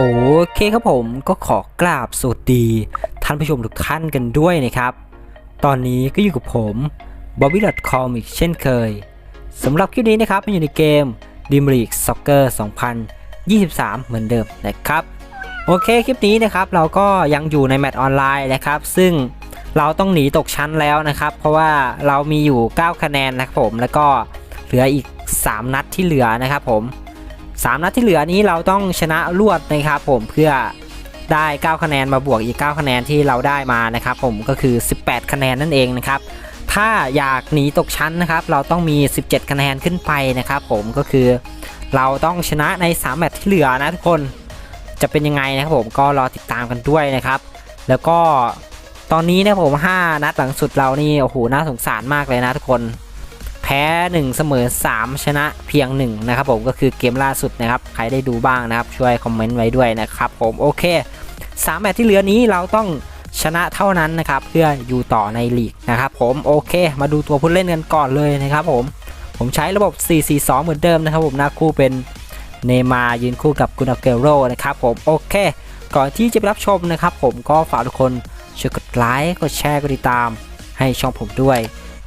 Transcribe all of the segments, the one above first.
โอเคครับผมก็ขอกราบสวัสดี ท่านผู้ชมทุกท่านกันด้วยนะครับ ตอนนี้ก็อยู่กับผม b o b b y c o m อีกเช่นเคยสำหรับคลิปนี้นะครับมันอยู่ในเกม d r e a m League Soccer 2023 เหมือนเดิมนะครับ โอเคคลิปนี้นะครับเราก็ยังอยู่ในแมตช์ออนไลน์นะครับ ซึ่งเราต้องหนีตกชั้นแล้วนะครับ เพราะว่าเรามีอยู่ 9 คะแนนนะครับผมแล้วก็เหลืออีก 3 นัดที่เหลือนะครับผม 3 นัดที่เหลือนี้เราต้องชนะรวดนะครับผมเพื่อได้ 9 คะแนนมาบวกอีก 9 คะแนนที่เราได้มานะครับผมก็คือ 18 คะแนนนั่นเองนะครับถ้าอยากหนีตกชั้นนะครับ เราต้องมี 17 คะแนนขึ้นไปนะครับผมก็คือเราต้องชนะใน 3 แมตช์ที่เหลือนะทุกคนจะเป็นยังไงนะครับผมก็รอติดตามกันด้วยนะครับ แล้วก็ตอนนี้นะผม 5 นัดหลังสุดเรานี่โอ้โหน่าสงสารมากเลยนะทุกคน พ้1เสมอ3 ชนะเพียง1นะครับผมก็คือเกมล่าสุดนะครับ ใครได้ดูบ้างนะครับช่วยคอมเมนต์ไว้ด้วยนะครับผมโอเค3แมตช์ที่เหลือนี้เราต้องชนะเท่านั้นนะครับเพื่ออยู่ต่อในลีกนะครับผมโอเค มาดูตัวผู้เล่นกันก่อนเลยนะครับผมผมใช้ระบบ 4-4-2 เหมือนเดิมนะครับผมหน้าคู่เป็นเนมายืนคู่กับกุนาเกโรนะครับผมโอเค ก่อนที่จะไปรับชมนะครับผมก็ฝากทุกคนช่วยกดไลค์กดแชร์กดติดตามให้ช่องผมด้วย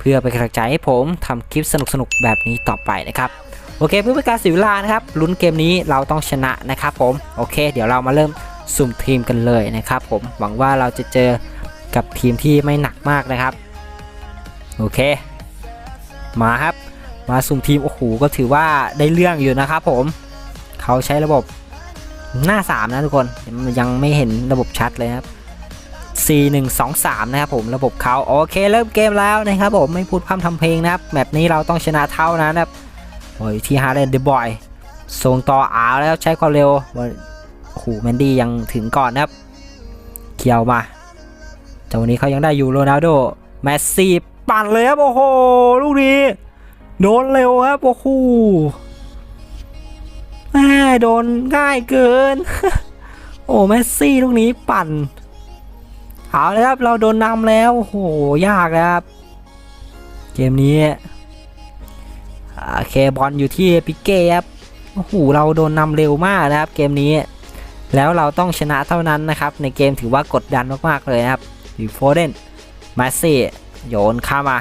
เพื่อเป็นกำลังใจให้ผมทำคลิปสนุกๆแบบนี้ต่อไปนะครับโอเคเพื่อเป็นการเสียเวลานะครับลุ้นเกมนี้เราต้องชนะนะครับผมโอเค เดี๋ยวเรามาเริ่มสุ่มทีมกันเลยนะครับผมหวังว่าเราจะเจอกับทีมที่ไม่หนักมากนะครับโอเค มาครับ มาสุ่มทีมโอ้โหก็ถือว่าได้เรื่องอยู่นะครับผมเขาใช้ระบบหน้า 3 นะทุกคนยังไม่เห็นระบบชัดเลยครับ 4123 นะครับผมระบบเขาโอเคเริ่มเกมแล้วนะครับผมไม่พูดพร่ำทำเพลงนะครับแบบนี้เราต้องชนะเท่านั้นนะครับโอ้ยที่ฮาร์เรนเดบอยส่งต่ออาแล้วใช้ความเร็วโอ้โหแมนดี้ยังถึงก่อนนะครับเกี่ยวมาแต่วันนี้เขายังได้อยู่โรนัลโดแมสซี่ปั่นเลยครับโอ้โหลูกนี้โดนเร็วครับโอ้โหแม่โดนง่ายเกิน โอ้แมสซี่ลูกนี้ปั่น เอาเลยครับเราโดนนำแล้วโอ้โหยากนะครับ เกมนี้โอเคบอลอยู่ที่ปิเก้ครับโอ้โหเราโดนนำเร็วมากนะครับ เกมนี้ แล้วเราต้องชนะเท่านั้นนะครับ ในเกมถือว่ากดดันมากๆเลยครับดิโฟเดนมาซี่โยนข้ามา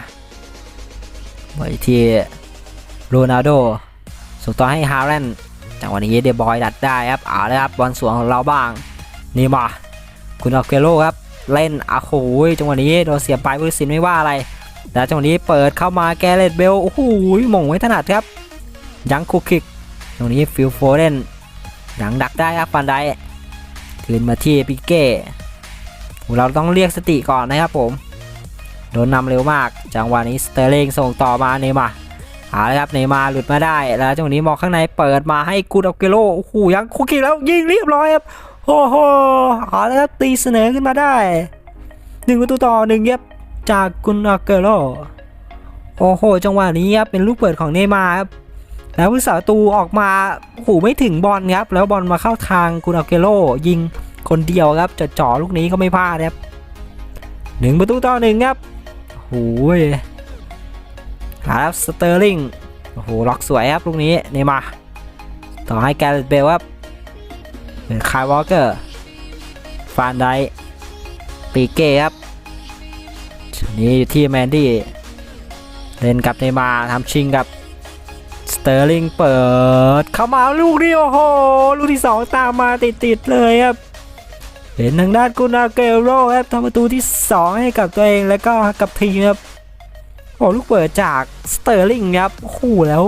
ไว้ที่โรนัลโดส่งต่อให้ฮาร์แลนด์จังหวะนี้เดบอยดัดได้ครับเอาเลยครับบอลสวนของเราบ้างนี่มาคุณอาเกโรครับ เล่นอะโหยจังหวะนี้โดนเสียไปผู้ตัดสินไม่ว่าอะไร แต่จังหวะนี้เปิดเข้ามาแกเรตเบลโอ้โหมงไว้ถนัดครับ ยังคุกคิกตรงนี้ฟิลโฟเดนหลังดักได้ครับฟันไดคืนมาที่ปิเก้เราต้องเรียกสติก่อนนะครับผมโดนนำเร็วมาก จังหวะนี้สเตอร์ลิงส่งต่อมาเนมาเอาละครับเนมาหลุดมาได้แล้วจังหวะนี้มองข้างในเปิดมาให้กูดอาเกโรโอ้โหยังคุกคิกแล้วยิงเรียบร้อยครับ โอ้โหเอาละครับตีเสนอขึ้นมาได้หนึ่งประตูต่อหนึ่งครับจากกุนอาเกโรโอ้โห จังหวะนี้ครับเป็นลูกเปิดของเนมาครับแล้วผู้สาตูออกมาโอ้โหไม่ถึงบอลครับ แล้วบอลมาเข้าทางกุนอาเกโรยิงคนเดียวครับจะจ่อลูกนี้ก็ไม่พลาดครับหนึ่งประตูต่อหนึ่งครับโอ้โหครับสเตอร์ลิงโอ้โหล็อกสวยครับลูกนี้เนมาต่อให้แกเรตเบลครับ เป็นคายวอลเกอร์ ฟานไดปีเก้ครับนี่ที่แมนดี้เล่นกับเนมาทำชิงกับสเตอร์ลิงเปิด เข้ามาลูกนี้โอ้โห ลูกที่ 2 ตามมาติดๆเลยครับ เห็นทางด้านกุนาเกโรครับทำประตูที่ 2 ให้กับตัวเองแล้วก็กับทีมครับโอ้ลูกเปิดจากสเตอร์ลิงครับโอ้โหแล้ว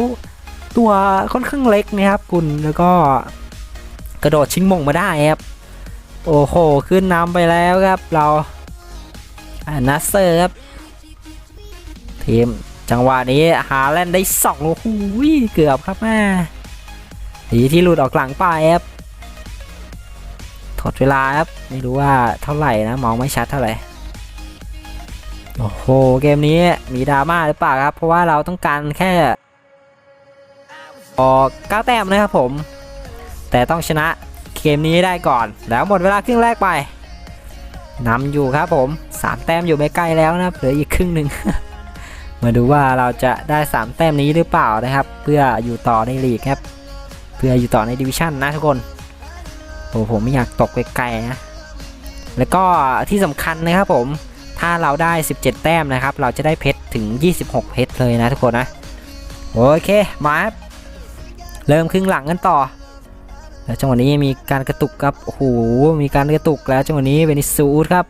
ตัวค่อนข้างเล็กนะครับคุณแล้วก็ กระโดดชิงมงมาได้ครับ โอ้โห ขึ้นนำไปแล้วครับเราอานัสเซอร์ครับ ทีมจังหวะนี้ฮาแลนได้สองโอ้โหเกือบครับแม่ดีที่หลุดออกหลังไปครับถอดเวลาครับ ไม่รู้ว่าเท่าไหร่นะ มองไม่ชัดเท่าไหร่ โอ้โห เกมนี้มีดราม่าหรือเปล่าครับ เพราะว่าเราต้องการแค่ออก9แต้มนะครับผม แต่ต้องชนะเกมนี้ได้ก่อน แล้วหมดเวลาครึ่งแรกไปนำอยู่ครับผม 3 แต้มอยู่ไม่ใกล้แล้วนะเหลืออีกครึ่งหนึ่งมาดูว่าเราจะได้ 3 แต้มนี้หรือเปล่านะครับ เพื่ออยู่ต่อในลีกครับ เพื่ออยู่ต่อในดิวิชั่นนะทุกคนโอ้ผมไม่อยากตกไกลๆนะแล้วก็ที่สำคัญนะครับผมถ้าเราได้ 17 แต้มนะครับ เราจะได้เพชรถึง 26 เพชรเลยนะทุกคนนะโอเคมาครับเริ่มครึ่งหลังกันต่อ แล้วจังหวะนี้มีการกระตุกครับโอ้โหมีการกระตุกแล้วจังหวะนี้เวนิสูสครับ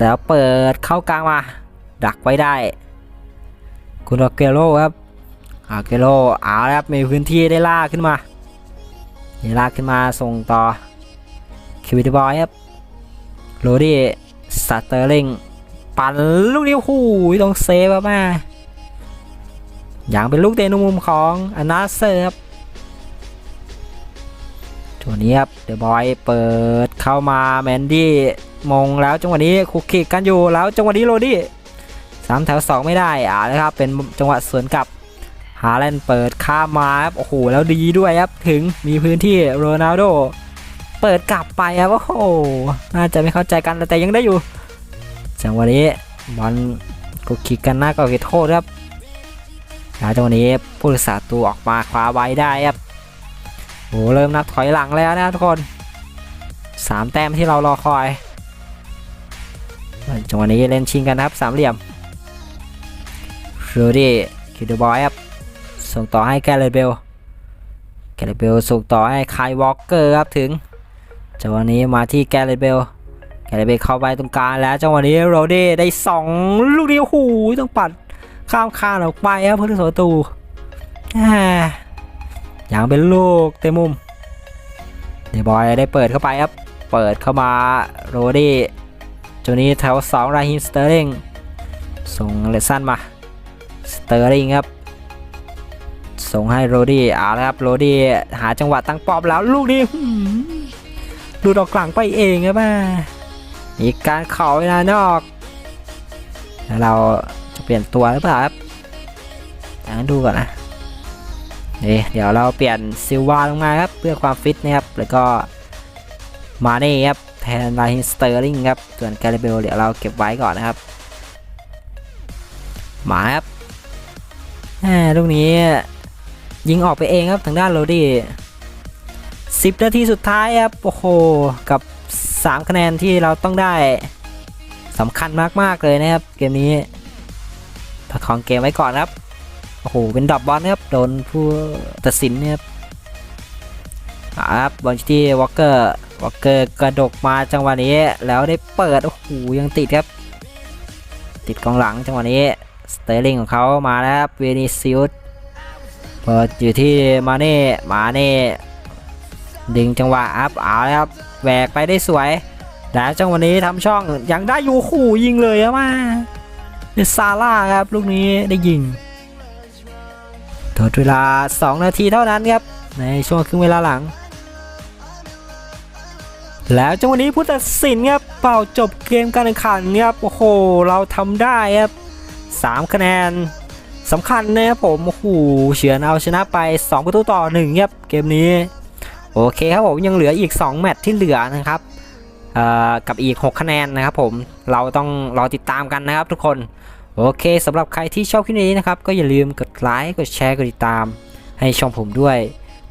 แล้วเปิดเข้ากลางมา ดักไว้ได้ คุณอาเกโรครับอาเกโรเอาละครับมีพื้นที่ได้ลากขึ้นมาได้ลากขึ้นมาส่งต่อคิวบิทบอยครับโรดี้สตาร์เตอร์ลิงปั่นลูกนี้โอ้โหต้องเซฟบแม่อย่างเป็นลูกเตะนุมุมของอนาเซอร์ครับ จัวนี้ครับเดอะบอยเปิดเข้ามาแมนดี้มงแล้วจังหวะนี้คุกคิกกันอยู่แล้วจังหวะนี้โรดี้สามแถวสองไม่ได้อ่านะครับเป็นจังหวะสวนกลับฮาแลนด์เปิดข้ามมาครับโอ้โหแล้วดีด้วยครับถึงมีพื้นที่โรนัลโดเปิดกลับไปครับโอ้โหน่าจะไม่เข้าใจกันแต่ยังได้อยู่ จังหวะนี้บอลกุกคิกกันหน้าก็เขตโทษครับแล้วจังหวะนี้ผู้รักษาตัวออกมาคว้าไว้ได้ครับ โอ้เริ่มนับถอยหลังแล้วนะทุกคนสามแต้มที่เรารอคอยจังหวะนี้เล่นชิงกันนะครับสามเหลี่ยมรูดี้คิดดูบอยครับส่งต่อให้แกเรตเบลแกเรตเบลส่งต่อให้คายวอลเกอร์ครับถึงจังหวะนี้มาที่แกเรตเบลแกเรตเบลเข้าไปตรงกลางแล้วจังหวะนี้โรเดได้สองลูกเดียวหูยต้องปัดข้ามคานออกไปครับผู้รักษาประตู อย่างเป็นลูกเตะมุมเดบอยได้เปิดเข้าไปครับ เปิดเข้ามาโรดี้จนี้แถวสองราฮิมสเตอร์ลิงส่งเลสันมาสเตอร์ลิงครับ ส่งให้โรดี้เอาละครับโรดี้หาจังหวะตั้งป้อมแล้วลูกนี้ดูดออกกลางไปเองครับแม่มีการเข่าเวลานอกแล้วเราจะเปลี่ยนตัวหรือเปล่าครับดี๋ยวดูก่อนนะ นี่เดี๋ยวเราเปลี่ยนซิลวาลงมาครับเพื่อความฟิตนะครับ แล้วก็มาเน่ครับแทนไลน์สเตอร์ลิงครับ ส่วนแกเรเบลเดี๋ยวเราเก็บไว้ก่อนนะครับ มาครับแหมลูกนี้ยิงออกไปเองครับทางด้านโรดี้สิบนาทีสุดท้ายครับ โอ้โห กับ 3 คะแนนที่เราต้องได้สำคัญมาก ๆ เลยนะครับ เกมนี้ประคองเกมไว้ก่อนครับ โอ้โห เป็นดรอปบอลครับ โดนผู้ตัดสินเนี่ยครับครับบอลที่วอลเกอร์วอลเกอร์กระดกมาจังหวะนี้ แล้วได้เปิด โอ้โห ยังติดครับ ติดกองหลังจังหวะนี้ สเตอร์ลิงของเขามาแล้วครับเวนิซิอุสเปิดอยู่ที่มาเน่ มาเน่ ดึงจังหวะอัพเอาแล้วครับแหวกไปได้สวยแล้วจังหวะนี้ทำช่องยังได้อยู่ขู่ยิงเลยอะมาเดซาร่าครับลูกนี้ได้ยิง ทดเวลา 2 นาทีเท่านั้นครับ ในช่วงครึ่งเวลาหลัง แล้วจังหวะนี้ผู้ตัดสินครับเป่าจบเกมการแข่งขันครับโอ้โหเราทำได้ครับ3คะแนนสำคัญนะครับผมโอ้โหเฉือนเอาชนะไป 2 ประตูต่อ1ครับเกมนี้ โอเคครับผมยังเหลืออีก 2 แมตช์ที่เหลือนะครับกับอีก 6 คะแนนนะครับผมเราต้องรอติดตามกันนะครับทุกคน โอเคสำหรับใครที่ชอบคลิปนี้นะครับ ก็อย่าลืมกดไลค์กดแชร์กดติดตาม ให้ช่องผมด้วย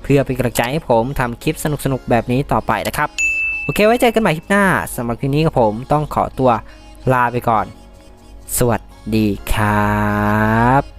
เพื่อเป็นกำลังใจให้ผมทำคลิปสนุกๆแบบนี้ต่อไปนะครับ โอเคไว้เจอกันใหม่คลิปหน้าสำหรับคลิปนี้กับผมต้องขอตัวลาไปก่อน สวัสดีครับ